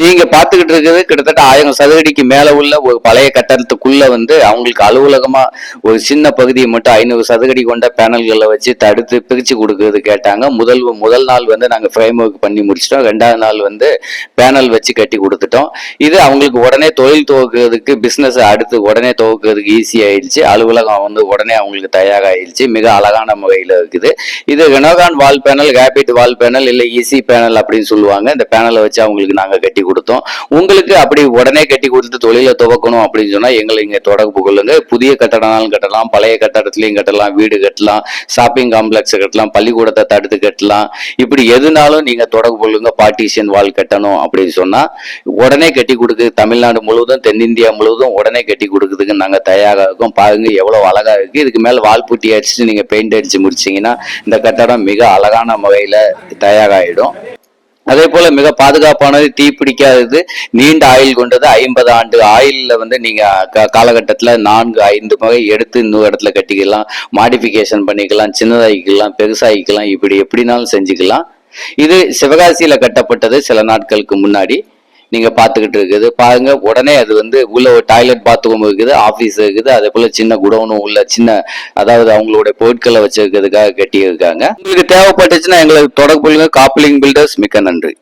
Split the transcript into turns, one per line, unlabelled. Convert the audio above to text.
நீங்க பாத்துக்கிட்டு இருக்கிறது கிட்டத்தட்ட ஆயிரம் சதுரடிக்கு மேல உள்ள ஒரு பழைய கட்டணத்துக்குள்ள வந்து அவங்களுக்கு அலுவலகமா ஒரு சின்ன பகுதியை மட்டும் ஐநூறு சதுரடி கொண்ட பேனல்களை வச்சு தடுத்து பிரிச்சு கொடுக்கறது கேட்டாங்க. முதல் முதல் நாள் வந்து நாங்க ஃப்ரேம் ஒர்க் பண்ணி முடிச்சிட்டோம். ரெண்டாவது நாள் வந்து பேனல் வச்சு கட்டி கொடுத்துட்டோம். இது அவங்களுக்கு உடனே தொழில் துவக்கிறதுக்கு பிசினஸ் அடுத்து உடனே துவக்கிறதுக்கு ஈஸி ஆயிடுச்சு. அலுவலகம் வந்து உடனே அவங்களுக்கு தயாராகிடுச்சு. மிக அழகான முறையில் இருக்குது. இது Renocon wall panel rapid wall panel இல்லை ஈசி பேனல் அப்படின்னு சொல்லுவாங்க. இந்த பேனலை வச்சு அவங்களுக்கு நாங்கள் கட்டி கொடுத்தோம். உங்களுக்கு அப்படி உடனே கட்டி கொடுத்து தொழிலை துவக்கணும் அப்படின்னு சொன்னா எங்களை இங்க தொடர்பு கொள்ளுங்க. புதிய கட்டடம்னாலும் கட்டலாம் பழைய கட்டடத்துலையும் கட்டலாம் வீடு கட்டலாம் ஷாப்பிங் காம்ப்ளெக்ஸ் கட்டலாம் பள்ளிக்கூடத்தை தடுத்து கட்டலாம். இப்படி எதுனாலும் நீங்க தொடர்பு கொள்ளுங்க பார்ட்டிஷியன் வால் கட்டணும் அப்படின்னு சொன்னா உடனே கட்டி கொடுக்கு. தமிழ்நாடு முழுவதும் தென்னிந்தியா முழுவதும் உடனே கட்டி கொடுக்குறதுக்கு நாங்க தயாராக இருக்கோம். பாருங்க எவ்வளவு அழகா இருக்கு. இதுக்கு மேல வால் புட்டி அடிச்சுட்டு நீங்க பெயிண்ட் அடிச்சு முடிச்சீங்கன்னா இந்த கட்டடம் மிக அழகான வகையில தயாராகிடும் அதே போல மிக பாதுகாப்பானது தீ பிடிக்காதது நீண்ட ஆயில் கொண்டது ஐம்பது ஆண்டு ஆயில்ல வந்து நீங்க க- நான்கு ஐந்து வகை எடுத்து இன்னொரு இடத்துல கட்டிக்கலாம் மாடிஃபிகேஷன் பண்ணிக்கலாம் சின்னதாகிக்கலாம் பெருசாகிக்கலாம் இப்படி எப்படினாலும் செஞ்சுக்கலாம். இது சிவகாசியில கட்டப்பட்டது சில நாட்களுக்கு முன்னாடி. நீங்க பாத்துக்கிட்டு இருக்குது. பாருங்க உடனே அது வந்து உள்ள ஒரு டாய்லெட் பாத்ரூம் இருக்குது ஆபீஸ் இருக்குது. அதே போல சின்ன குடோனும் உள்ள சின்ன அதாவது அவங்களோட பொருட்களை வச்சிருக்கிறதுக்காக கட்டி இருக்காங்க உங்களுக்கு தேவைப்பட்டுச்சுன்னா எங்களுக்கு தொடர்பு காப்பிலிங் பில்டர்ஸ் மிக்க நன்றி.